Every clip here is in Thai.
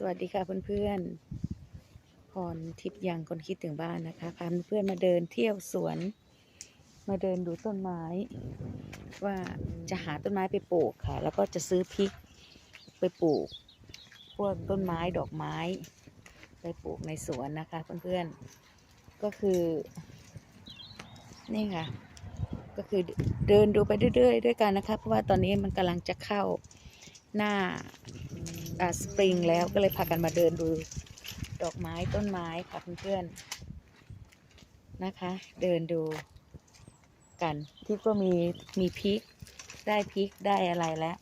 สวัสดีค่ะเพื่อนๆพรทิพย์ยังคนคิดถึงบ้านนะคะ พาเพื่อนมาเดินเที่ยวสวน มาเดินดูต้นไม้ ว่าจะหาต้นไม้ไปปลูกค่ะ แล้วก็จะซื้อพริกไปปลูก พวกต้นไม้ดอกไม้ ไปปลูกในสวนนะคะเพื่อนๆ ก็คือ นี่ค่ะ ก็คือเดินดูไปเรื่อยๆด้วยกันนะคะ เพราะว่าตอนนี้มันกำลังจะเข้าหน้า สปริงแล้วก็เลยพากันมาเดินดูดอกไม้ต้นไม้ค่ะเพื่อนๆนะคะ เดินดูกันที่ก็มีมีพริกได้พริกได้อะไรแล้ว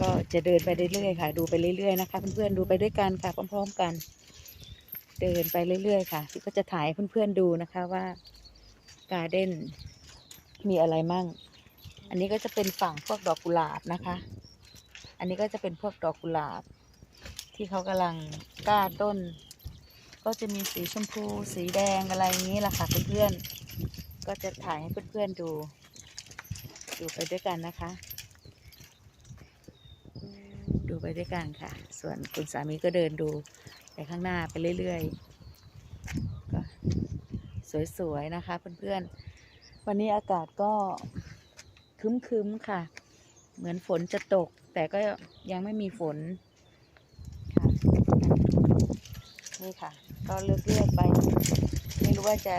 ก็จะเดินไปเรื่อยๆค่ะ ดูไปเรื่อยๆนะคะเพื่อนๆดูไปด้วยกันค่ะพร้อม ๆกัน เดินไปเรื่อยๆค่ะที่ก็จะถ่ายเพื่อนๆดูนะคะว่าการ์เด้นมีอะไรมั่ง อันนี้ก็จะเป็นฝั่งพวกดอกกุหลาบนะคะ อันนี้ก็จะเป็นพวกดอกกุหลาบ ที่เขากำลังก้าต้น ก็จะมีสีชมพู สีแดงอะไรอย่างนี้แหละค่ะเพื่อนๆก็จะถ่ายให้เพื่อนๆดู ดูไปด้วยกันนะคะ ดูไปด้วยกันค่ะ ส่วนคุณสามีก็เดินดูไปข้างหน้าไปเรื่อยๆก็สวยๆนะคะเพื่อนๆวันนี้อากาศก็คึ้มๆค่ะ เหมือนฝนจะตก แต่ก็ยังไม่มีฝนค่ะนี่ค่ะ ก็เลือกเลือกๆไป ไม่รู้ว่าจะ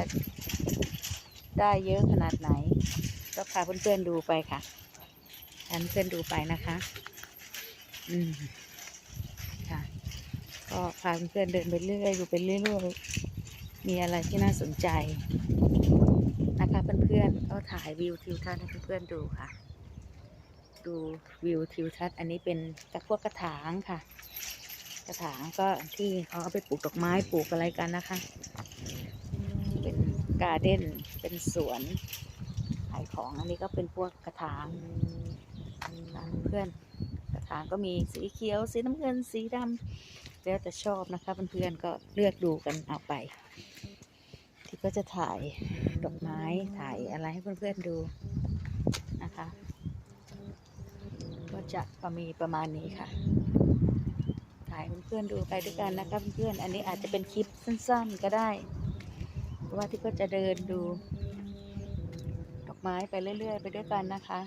ได้เยอะขนาดไหน ก็พาเพื่อนๆดูไปค่ะพาเพื่อนดูไปนะคะ อืมค่ะ ก็พาเพื่อนๆเดินไปเรื่อยดูไปเรื่อยๆมีอะไรที่น่าสนใจ นะคะเพื่อนๆก็ถ่ายวิวทิวทัศน์ให้เพื่อนๆดูค่ะ ดูวิวทิวทัศน์อันนี้เป็นกระพวกกระถางค่ะ กระถางก็ที่เขาเอาไปปลูกดอกไม้ปลูกอะไรกันนะคะ เป็นการ์เด้นเป็นสวนขายของอันนี้ก็เป็นพวกกระถางค่ะเพื่อนกระถางก็มีสีเขียว สีน้ำเงินสีดำแล้วแต่ชอบนะคะเพื่อนๆก็เลือกดูกันเอาไป ที่ก็จะถ่ายดอกไม้ถ่ายอะไรให้เพื่อนๆดูนะคะ ก็จะประมีประมาณนี้ค่ะ ถ่ายเพื่อนๆดูไปด้วยกันนะคะเพื่อนๆอันนี้อาจจะเป็นคลิปสั้นๆก็ได้ เพราะว่าที่ก็จะเดินดู ดอกไม้ไปเรื่อยๆ ไปด้วยกันนะคะ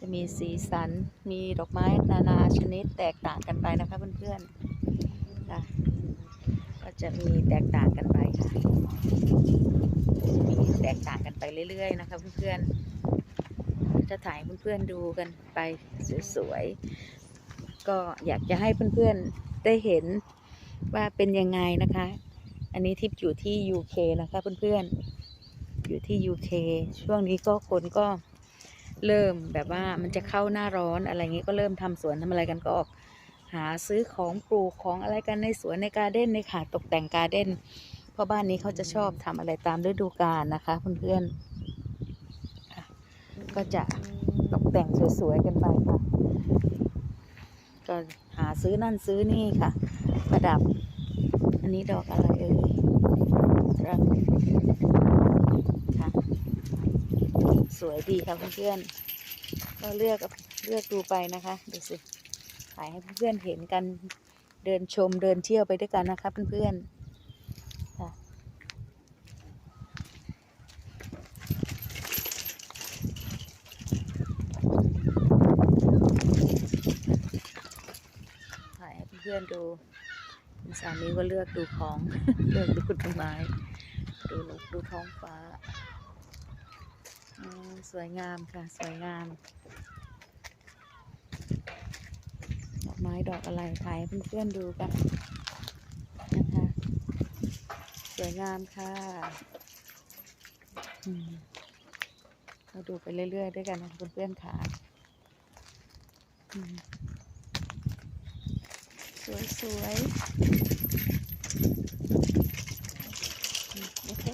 จะมีสีสันมีดอกไม้นานาชนิดแตกต่างกันไปนะคะเพื่อนๆค่ะก็จะมีแตกต่างกันไปค่ะมีแตกต่างกันไปเรื่อยๆนะคะเพื่อนๆ จะถ่ายเพื่อนๆดูกันไปสวยๆ ก็อยากจะให้เพื่อนๆได้เห็นว่าเป็นยังไงนะคะ อันนี้ทิปอยู่ที่ UK นะคะเพื่อนๆ อยู่ที่ UK ช่วงนี้ก็คนก็เริ่มแบบว่ามันจะเข้าหน้าร้อนอะไรเงี้ยก็เริ่มทำสวนทำอะไรกันก็ออก หาซื้อของปลูกของอะไรกันในสวนในการ์เด้นในค่ะตกแต่งการ์เด้นเพราะบ้านนี้เขาจะชอบทำอะไรตามฤดูกาลนะคะเพื่อนๆ ก็จะตกแต่งสวยๆกันไปค่ะ ก็หาซื้อนั่นซื้อนี่ค่ะ ประดับ อันนี้ดอกอะไรเอ่ยรักค่ะ สวยดีค่ะเพื่อนๆ ก็เลือกเลือกดูไปนะคะดูสิถ่ายให้เพื่อนๆเห็นกันเดินชมเดินเที่ยวไปด้วยกันนะคะเพื่อนๆค่ะถ่ายให้ เพื่อนๆดูคุณสามีก็เลือกดูของ เลือกดูต้นไม้ ดูนกดูท้องฟ้า สวยงามค่ะ สวยงาม ดอกไม้ดอกอะไรถ่ายเพื่อนๆดูกันนะคะ สวยงามค่ะมเราดูไปเรื่อยๆด้วยกันนะเพื่อนๆค่ะ สวยๆอืมโอเค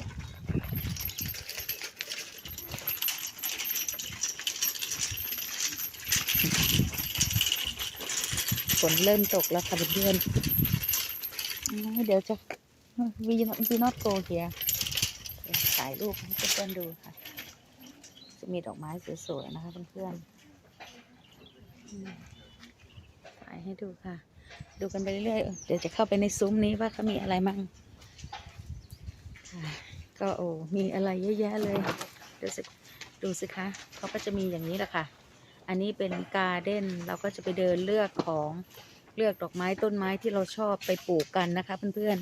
ฝนเริ่มตกแล้วค่ะเพื่อนเดี๋ยวจะวีวีนอตโกเฮียถ่ายรูปให้เพื่อนๆดูค่ะ จะมีดอกไม้สวยๆนะคะเพื่อนๆอืมให้ดูค่ะ ดูกันไปเรื่อยๆ เดี๋ยวจะเข้าไปในซุ้มนี้ว่าเขามีอะไรมั่งก็โอ้มีอะไรเยอะแยะเลย ดูสิดูสิคะเขาก็จะมีอย่างนี้แหละค่ะ อันนี้เป็นการ์เด้นเราก็จะไปเดินเลือกของเลือกดอกไม้ต้นไม้ที่เราชอบไปปลูกกันนะคะ เพื่อน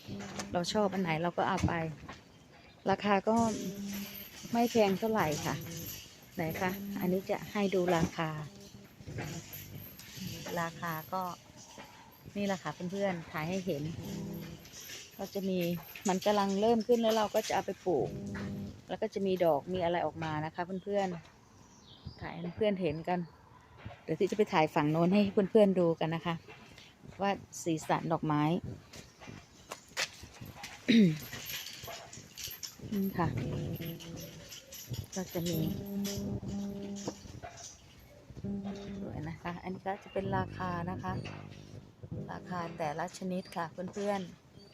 ๆ เราชอบอันไหนเราก็เอาไป ราคาก็ไม่แพงเท่าไหร่ค่ะ ไหนคะ อันนี้จะให้ดูราคา ราคาก็ นี่แหละค่ะเพื่อนๆถ่ายให้เห็น ก็จะมีมันกำลังเริ่มขึ้นแล้วเราก็จะเอาไปปลูก แล้วก็จะมีดอกมีอะไรออกมานะคะ เพื่อนๆถ่ายให้เพื่อนเห็นกัน เดี๋ยวที่จะไปถ่ายฝั่งโน้นให้เพื่อนๆดูกันนะคะ ว่าสีสันดอกไม้นี่ค่ะ ก็จะมีสวยนะคะ อันนี้ก็จะเป็นราคานะคะ ราคาแต่ละชนิดค่ะเพื่อน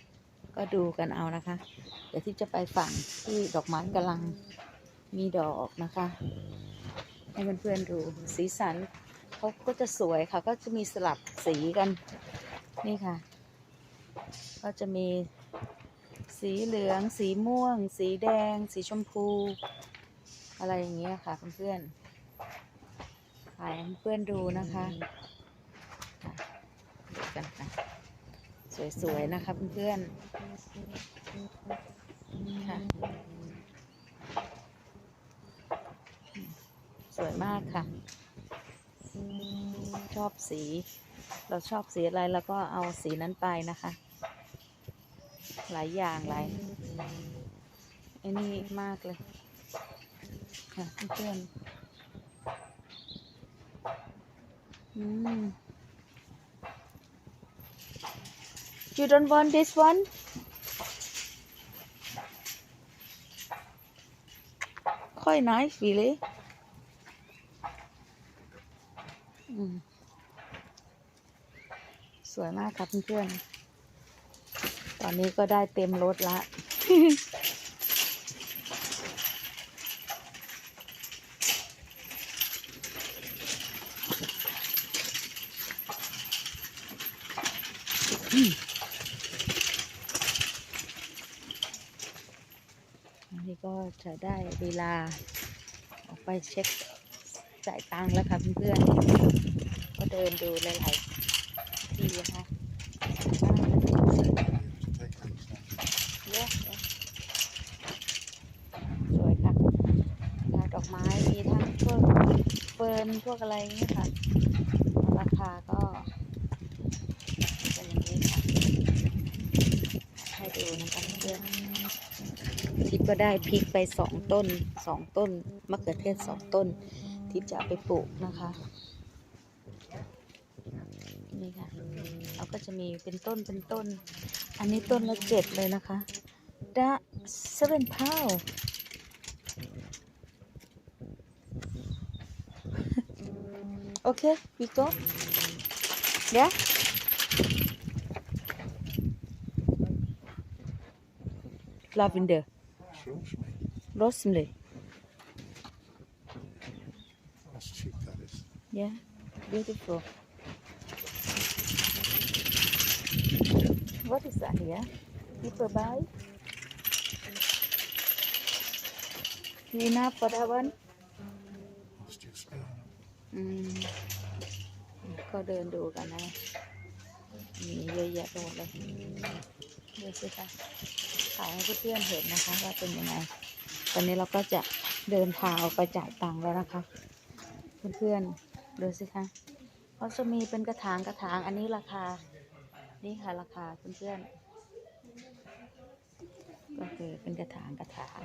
ๆ ก็ดูกันเอานะคะ เดี๋ยวที่จะไปฝั่งที่ดอกไม้กำลังมีดอกนะคะ ให้เพื่อนๆดูสีสันเขาก็จะสวยค่ะ ก็จะมีสลับสีกันนี่ค่ะ ก็จะมีสีเหลือง สีม่วง สีแดง สีชมพู อะไรอย่างเงี้ยค่ะเพื่อนๆถ่ายให้เพื่อนดูนะคะ กันค่ะสวยๆนะคะเพื่อนๆค่ะสวยมากค่ะ ชอบสี เราชอบสีอะไรแล้วก็เอาสีนั้นไปนะคะ หลายอย่างหลายไอ้นี่มากเลย ค่ะเพื่อนอืม you don't want this one quite nice really อืมสวยมากครับเพื่อนๆ ตอนนี้ก็ได้เต็มรถละอันนี้ ก็จะได้เวลาออกไปเช็คจ่ายตังค์แล้วค่ะเพื่อนๆ ก็เดินดูหลายๆที่นะคะเยอะสวยค่ะดอกไม้มีทั้งพวกเฟิร์นพวกอะไรอย่างนี้ค่ะ ราคาก็เป็นอย่างนี้ค่ะ ให้ดูนะคะเพื่อนทิพย์ ก็ได้พริกไปสองต้นสองต้นมะเขือเทศสองต้นทิพย์จะไปปลูกนะคะนี่ค่ะเราก็จะมีเป็นต้นเป็นต้น อันนี้ต้นละเจ็ดเลยนะคะดะ seven pound โอเค we go yeah lavender Rosemary. Rosemary. That's cheap, that is. Yeah, beautiful. What is that here? People buy? Enough for that one? That's too small. Uh, mm. Có đơn đủ cả này. Mình dây dạt đồ đây. มีเยอะแยะไปหมดเลยดูสิคะถ่ายให้เพื่อนๆเห็นนะคะว่าเป็นยังไง ตอนนี้เราก็จะเดินทางออกไปจ่ายตังค์แล้วนะคะ เพื่อนๆดูสิคะเขาจะมีเป็นกระถางกระถางอันนี้ราคา นี่ค่ะราคาเพื่อนๆก็คือเป็นกระถางกระถาง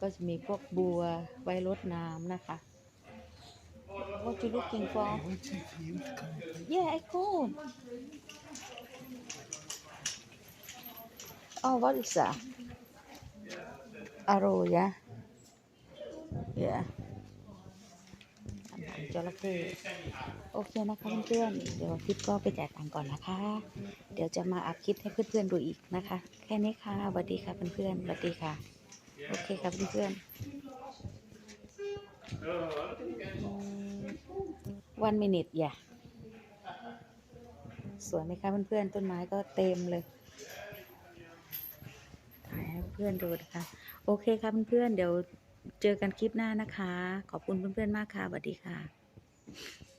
ก็จะมีพวกบัวไว้รดน้ำนะคะ What you looking for I'm waiting for you to come. Yeah I go Oh what is that Arrow yeah Yeah อาหารจระเข้โอเคนะคะเพื่อนๆเดี๋ยวทิพย์ก็ไปแจ่ายตังก่อนนะคะ เดี๋ยวจะมาอัพคลิปให้เพื่อนๆดูอีกนะคะ แค่นี้ค่ะสวัสดีค่ะเพื่อนๆสวัสดีค่ะ โอเคค่ะเพื่อนๆ one minute yeah สวยไหมคะเพื่อนๆต้นไม้ก็เต็มเลย พื่อนดูนะคะ โอเคค่ะเพื่อนๆเดี๋ยวเจอกันคลิปหน้านะคะ ขอบคุณเพื่อนๆมากค่ะสวัสดีค่ะ